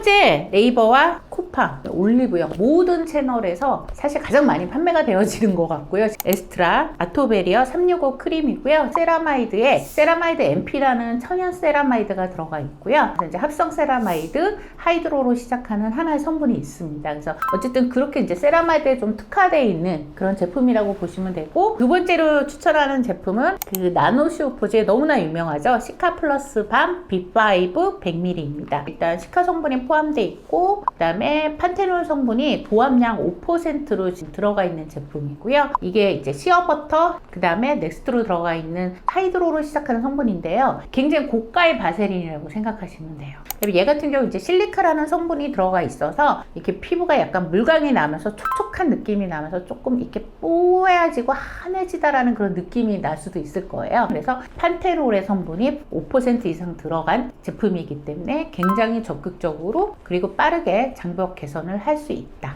번째 네이버와 쿠팡, 올리브영 모든 채널에서 사실 가장 많이 판매가 되어지는 것 같고요. 에스트라 아토베리어 365 크림이고요. 세라마이드에 세라마이드 MP라는 천연 세라마이드가 들어가 있고요. 이제 합성 세라마이드 하이드로로 시작하는 하나의 성분이 있습니다. 그래서 어쨌든 그렇게 이제 세라마이드에 좀 특화되어 있는 그런 제품이라고 보시면 되고 두 번째로 추천하는 제품은 그 나노시오포즈의 너무나 유명하죠. 시카 플러스 밤 B5 100ml입니다. 일단 시카 성분이 포함되어 있고 그다음에 판테놀 성분이 도함량 5%로 지금 들어가 있는 제품이고요. 이게 이제 시어버터 그 다음에 넥스트로 들어가 있는 하이드로로 시작하는 성분인데요. 굉장히 고가의 바세린이라고 생각하시면 돼요. 얘 같은 경우 이제 실리카라는 성분이 들어가 있어서 이렇게 피부가 약간 물광이 나면서 촉촉 한 느낌이 나면서 조금 이렇게 뽀해지고 환해지다라는 그런 느낌이 날 수도 있을 거예요. 그래서 판테놀의 성분이 5% 이상 들어간 제품이기 때문에 굉장히 적극적으로 그리고 빠르게 장벽 개선을 할 수 있다.